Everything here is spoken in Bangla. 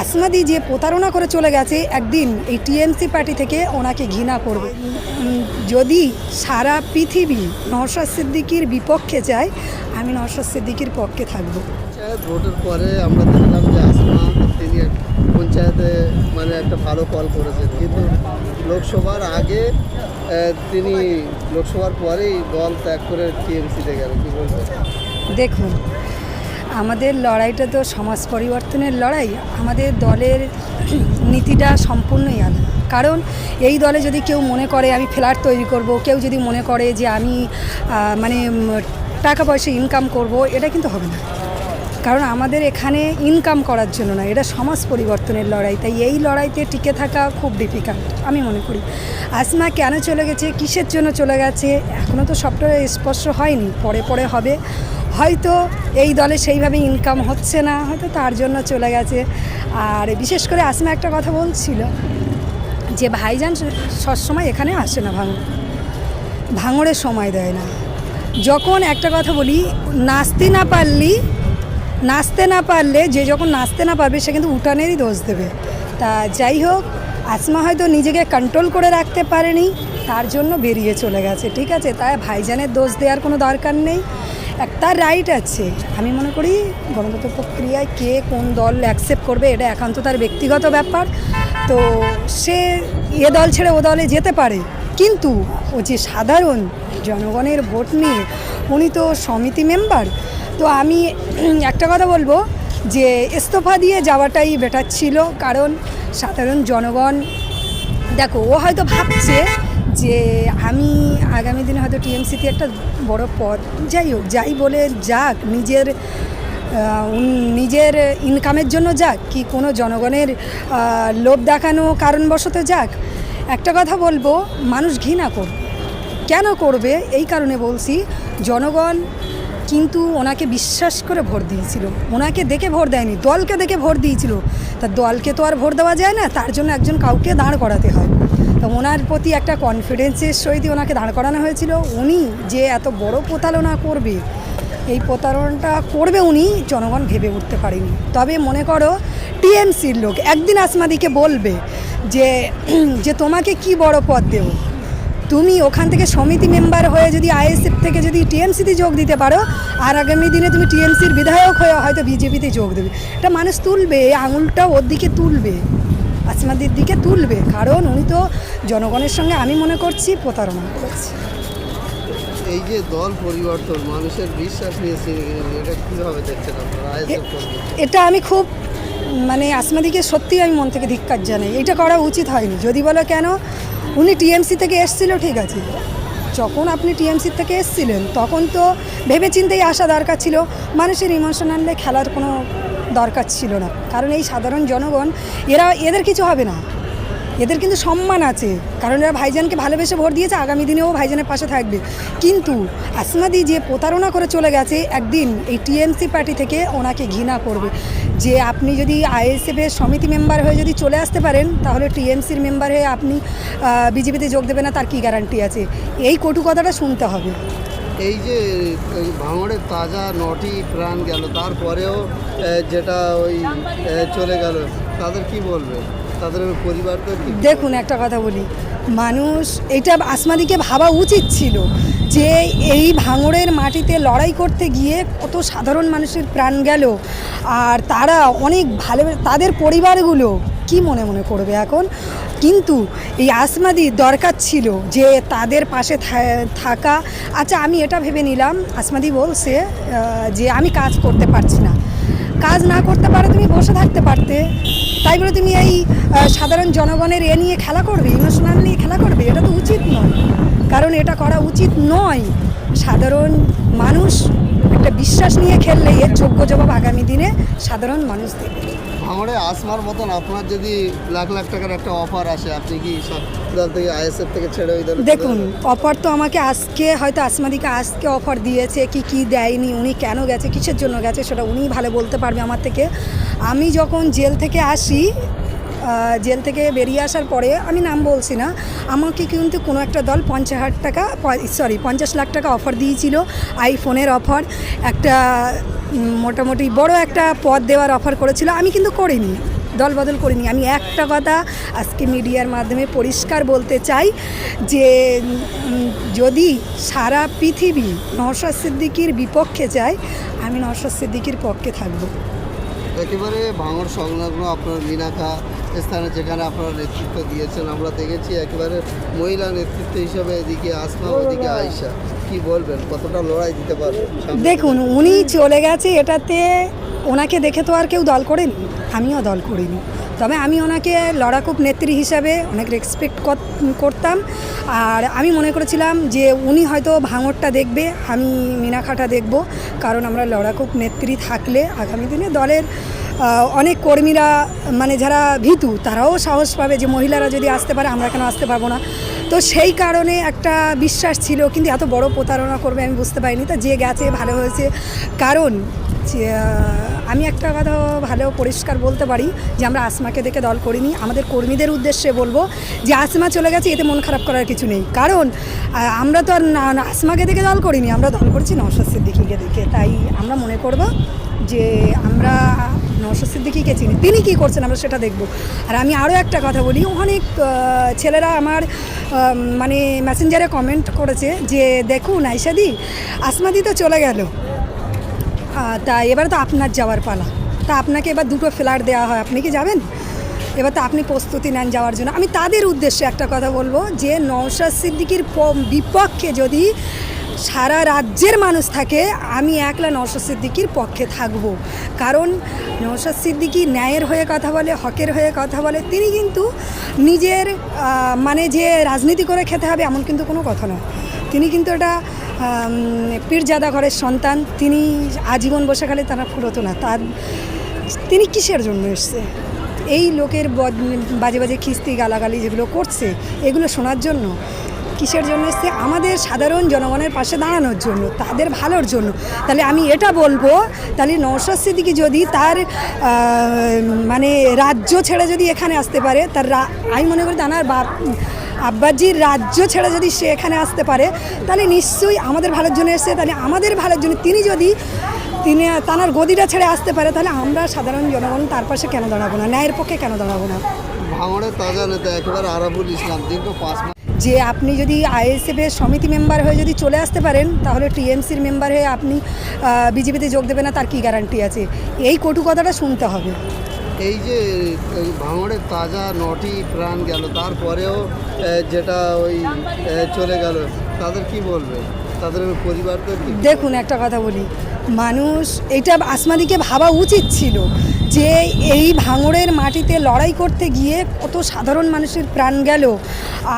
আসমাদি যে প্রতারণা করে চলে গেছে একদিন এই টিএমসি পার্টি থেকে ওনাকে ঘৃণা করবে। যদি সারা পৃথিবী নওশাদ সিদ্দিকির বিপক্ষে যায় আমি নওশাদ সিদ্দিকির পক্ষে থাকব। ভোটের পরে আমরা দেখলাম যে আসমা তিনি পঞ্চায়েতে মানে একটা ভালো কল করেছেন। কিন্তু লোকসভার আগে তিনি লোকসভার পরেই দল ত্যাগ করে টিএমসিতে গেলেন। কি বলবেন? দেখুন আমাদের লড়াইটা তো সমাজ পরিবর্তনের লড়াই, আমাদের দলের নীতিটা সম্পূর্ণই আলাদা। কারণ এই দলে যদি কেউ মনে করে আমি ফ্ল্যাট তৈরি করব, কেউ যদি মনে করে যে আমি মানে টাকা পয়সা ইনকাম করব, এটা কিন্তু হবে না। কারণ আমাদের এখানে ইনকাম করার জন্য না এটা সমাজ পরিবর্তনের লড়াই, তাই এই লড়াইতে টিকে থাকা খুব ডিফিকাল্ট আমি মনে করি। আসমা কেন চলে গেছে, কিসের জন্য চলে গেছে এখনও তো সবটা স্পষ্ট হয়নি, পরে পরে হবে। হয়তো এই দলে সেইভাবে ইনকাম হচ্ছে না, হয়তো তার জন্য চলে গেছে। আর বিশেষ করে আসমা একটা কথা বলছিল যে ভাইজান সবসময় এখানে আসে না ভাঙড় ভাঙড়ের সময় দেয় না। যখন একটা কথা বলি, নাচতে না পারলি, নাচতে না পারলে যে যখন নাচতে না পারবে, সে কিন্তু উঠানেরই দোষ দেবে। তা যাই হোক, আসমা হয়তো নিজেকে কন্ট্রোল করে রাখতে পারেনি, তার জন্য বেরিয়ে চলে গেছে, ঠিক আছে? তাই ভাইজানের দোষ দেওয়ার কোনো দরকার নেই। এক- তার রাইট আছে। আমি মনে করি গণতন্ত্র প্রক্রিয়ায় কে কোন দল অ্যাকসেপ্ট করবে এটা একান্ত তার ব্যক্তিগত ব্যাপার। তো সে এ দল ছেড়ে ও দলে যেতে পারে। কিন্তু ও যে সাধারণ জনগণের ভোট নিয়ে উনি তো সমিতি মেম্বার তো আমি একটা কথা বলব যে ইস্তফা দিয়ে যাওয়াটাই বেটার ছিল। কারণ সাধারণ জনগণ, দেখো, ও হয়তো ভাবছে যে আমি আগামী দিনে হয়তো টিএমসিতে একটা বড় পদ, যাই হোক, যাই বলে যাক, নিজের নিজের ইনকামের জন্য যাক কি কোনো জনগণের লোভ দেখানো কারণবশত যাক। একটা কথা বলব, মানুষ ঘৃণা করবে কেন করবে? এই কারণে বলছি, জনগণ কিন্তু ওনাকে বিশ্বাস করে ভোট দিয়েছিল। ওনাকে দেখে ভোট দেয়নি, দলকে দেখে ভোট দিয়েছিল। তা দলকে তো আর ভোট দেওয়া যায় না, তার জন্য একজন কাউকে দাঁড় করাতে হয়। তো ওনার প্রতি একটা কনফিডেন্সের সহিত ওনাকে দাঁড় করানো হয়েছিল। উনি যে এত বড় প্রতারণা করবে, এই প্রতারণাটা করবে উনি, জনগণ ভেবে উঠতে পারেনি। তবে মনে করো, টিএমসির লোক, একদিন আসমাদিকে বলবে যে যে তোমাকে কি বড় পদ দেবো? তুমি ওখান থেকে সমিতি মেম্বার হয়ে যদি আইএসএফ থেকে যদি টিএমসিতে যোগ দিতে পারো, আর আগামী দিনে তুমি টিএমসির বিধায়ক হয়ে হয়তো বিজেপিতে যোগ দেবে। এটা মানুষ তুলবে আঙুলটা ওর দিকে তুলবে। আসমাদির দিকে তুলবে। কারণ উনি তো জনগণের সঙ্গে আমি মনে করছি প্রতারণা করেছে। এই যে দল পরিবর্তন মানুষের বিশ্বাস নিয়েছে এটা কীভাবে দেখছেন আপনারা এটা আমি খুব মানে আসমাদিকে সত্যি আমি মন থেকে ধিক্কার জানাই। এটা করা উচিত হয়নি। যদি বলো কেন উনি টিএমসি থেকে এসছিল ঠিক আছে। যখন আপনি টিএমসি থেকে এসছিলেন তখন তো ভেবে চিন্তেই আসা দরকার ছিল মানুষের ইমোশনালে খেলার কোনো দরকার ছিল না। কারণ এই সাধারণ জনগণ, এরা, এদের কিছু হবে না। এদের কিন্তু সম্মান আছে। কারণ এরা ভাইজানকে ভালোবেসে ভোট দিয়েছে, আগামী দিনেও ভাইজানের পাশে থাকবে। কিন্তু আসমাদি যে প্রতারণা করে চলে গেছে, একদিন এই টিএমসি পার্টি থেকে ওনাকে ঘৃণা করবে। যে আপনি যদি আইএসএফের সমিতি মেম্বার হয়ে যদি চলে আসতে পারেন, তাহলে টিএমসির মেম্বার হয়ে আপনি বিজেপিতে যোগ দেবেন না, তার কী গ্যারান্টি আছে? এই কটু কথাটা শুনতে হবে। এই যে ভাঙড়ের তাজা নটি প্রাণ গেল, তারপরেও যেটা ওই চলে গেল, তাদের কি বলবে? তাদের পরিবারকে কি দেখুন, একটা কথা বলি। মানুষ, এটা আসমাদিকে ভাবা উচিত ছিল যে এই ভাঙড়ের মাটিতে লড়াই করতে গিয়ে কত সাধারণ মানুষের প্রাণ গেল। আর তারা অনেক ভালো, তাদের পরিবারগুলো কি মনে মনে করবে এখন? কিন্তু এই আসমাদি দরকার ছিল যে তাদের পাশে থাকা। আচ্ছা আমি এটা ভেবে নিলাম। আসমাদি বলছে যে আমি কাজ করতে পারছি না। কাজ না করতে পারো তুমি বসে থাকতে পারতে। তাই বলে তুমি এই সাধারণ জনগণের এ নিয়ে খেলা করবে ইমোশনাল নিয়ে খেলা করবে? এটা তো উচিত নয়। কারণ এটা করা উচিত নয়। সাধারণ মানুষ একটা বিশ্বাস নিয়ে খেললে এর যোগ্য জবাব আগামী দিনে সাধারণ মানুষ দেবে ভাঙড়ে আসমার মতন আপনার যদি লাখ লাখ টাকার একটা অফার আসে আপনি কি দল থেকে আইএসএফ থেকে ছেড়ে ওই দলে দেখুন অফার তো আমাকে আজকে হয়তো আসমাদিকে আজকে অফার দিয়েছে কি কি দেয়নি উনি কেন গেছে কিসের জন্য গেছে সেটা উনিই ভালো বলতে পারবে আমার থেকে। আমি যখন জেল থেকে আসি জেল থেকে বেরিয়ে আসার পরে আমি নাম বলছি না আমাকে কিন্তু কোনো একটা দল পঞ্চাশ হাজার টাকা সরি পঞ্চাশ লাখ টাকা অফার দিয়েছিল আইফোনের অফার একটা মোটামুটি বড় একটা পদ দেওয়ার অফার করেছিল। আমি কিন্তু করিনি দল বদল করিনি। আমি একটা কথা আজকে মিডিয়ার মাধ্যমে পরিষ্কার বলতে চাই যে যদি সারা পৃথিবী নওশাদ সিদ্দিকির বিপক্ষে যায়, আমি নওশাদ সিদ্দিকির পক্ষে থাকব। একেবারে ভাঙর সংলগ্ন আপনার মিনাখা স্থানে যেখানে আপনারা নেতৃত্ব দিয়েছেন আমরা দেখেছি একেবারে মহিলা নেতৃত্ব হিসাবে এদিকে আসমা ওদিকে আয়সা কি বলবেন? কতটা লড়াই দিতে পারবেন? দেখুন উনি চলে গেছে এটাতে ওনাকে দেখে তো আর কেউ দল করেনি। আমিও দল করিনি। তবে আমি ওনাকে লড়াকুপ নেত্রী হিসাবে অনেক রেসপেক্ট করতাম। আর আমি মনে করেছিলাম যে উনি হয়তো ভাঙরটা দেখবে আমি মিনাখাটা দেখব। কারণ আমরা লড়াকুপ নেত্রী থাকলে আগামী দিনে দলের অনেক কর্মীরা মানে যারা ভীতু, তারাও সাহস পাবে যে মহিলারা যদি আসতে পারে, আমরা কেন আসতে পারব না। তো সেই কারণে একটা বিশ্বাস ছিল, কিন্তু এত বড় প্রতারণা করবে আমি বুঝতে পারিনি। তো যে গেছে, ভালো হয়েছে। কারণ আমি একটা কথা ভালো, পরিষ্কার বলতে পারি যে, আমরা আসমাকে দেখে দল করিনি। আমাদের কর্মীদের উদ্দেশ্যে বলব যে, আসমা চলে গেছে, এতে মন খারাপ করার কিছু নেই। কারণ আমরা তো আর আসমাকে দেখে দল করিনি, আমরা দল করছি নওশাদ সিদ্দিকিকে দেখে। তাই আমরা মনে করব যে, আমরা নওশাদ সিদ্দিকিকে চিনি? তিনি কী করছেন আমরা সেটা দেখব। আর আমি আরও একটা কথা বলি, অনেক ছেলেরা আমার মানে মেসেঞ্জারে কমেন্ট করেছে যে, দেখুন আইসাদি আসমাদি তো চলে গেল। তা এবার তো আপনার যাওয়ার পালা। তা আপনাকে এবার দুটো ফ্ল্যাট দেওয়া হয়, আপনি কি যাবেন? এবার তো আপনি প্রস্তুতি নেন যাওয়ার জন্য। আমি তাদের উদ্দেশ্যে একটা কথা বলব যে, নওশাদ সিদ্দিকির বিপক্ষে যদি সারা রাজ্যের মানুষ থাকে, আমি একলা নওশাদ সিদ্দিকির পক্ষে থাকব। কারণ নওশাদ সিদ্দিকি ন্যায়ের হয়ে কথা বলে, হকের হয়ে কথা বলে, তিনি কিন্তু নিজের মানে যে রাজনীতি করে খেতে হবে এমন কিন্তু কোনো কথা নয়। তিনি কিন্তু এটা পীরজাদা ঘরের সন্তান, তিনি আজীবন বসে খালে তারা ফুরতো না তার, তিনি কিসের জন্য এসছে? এই লোকের বাজে বাজে খিস্তি, গালাগালি যেগুলো করছে, এগুলো শোনার জন্য। কিসের জন্য এসছে? আমাদের সাধারণ জনগণের পাশে দাঁড়ানোর জন্য, তাদের ভালোর জন্য। তাহলে আমি এটা বলব, তাহলে নৌশাদ সিদ্দিকি যদি তার মানে রাজ্য ছেড়ে যদি এখানে আসতে পারে, তার আমি মনে করি তার বাপ, আব্বাজির রাজ্য ছেড়ে যদি সে এখানে আসতে পারে, তাহলে নিশ্চয়ই আমাদের ভালোর জন্য এসছে। তাহলে আমাদের ভালোর জন্য তিনি যদি, তিনি তানার গদিটা ছেড়ে আসতে পারে, তাহলে আমরা সাধারণ জনগণ তার পাশে কেন দাঁড়াবো না? ন্যায়ের পক্ষে কেন দাঁড়াবো না? ভাঙড়ের তাজা নেতা, একেবারে আরাবুল ইসলাম, দীর্ঘ পাঁচ যে আপনি যদি আইএসএফের সমিতি মেম্বার হয়ে যদি চলে আসতে পারেন তাহলে টিএমসির মেম্বার হয়ে আপনি বিজেপিতে যোগ দেবেন না তার কী গ্যারান্টি আছে? এই কটু কথাটা শুনতে হবে। এই যে এই ভাঙড়ের তাজা নটি প্রাণ গেল তারপরেও যেটা ওই চলে গেল তাদের কি বলবে? তাদের পরিবারদের কি দেখুন একটা কথা বলি। মানুষ এটা আসমাদিকে ভাবা উচিত ছিল যে এই ভাঙড়ের মাটিতে লড়াই করতে গিয়ে কত সাধারণ মানুষের প্রাণ গেল।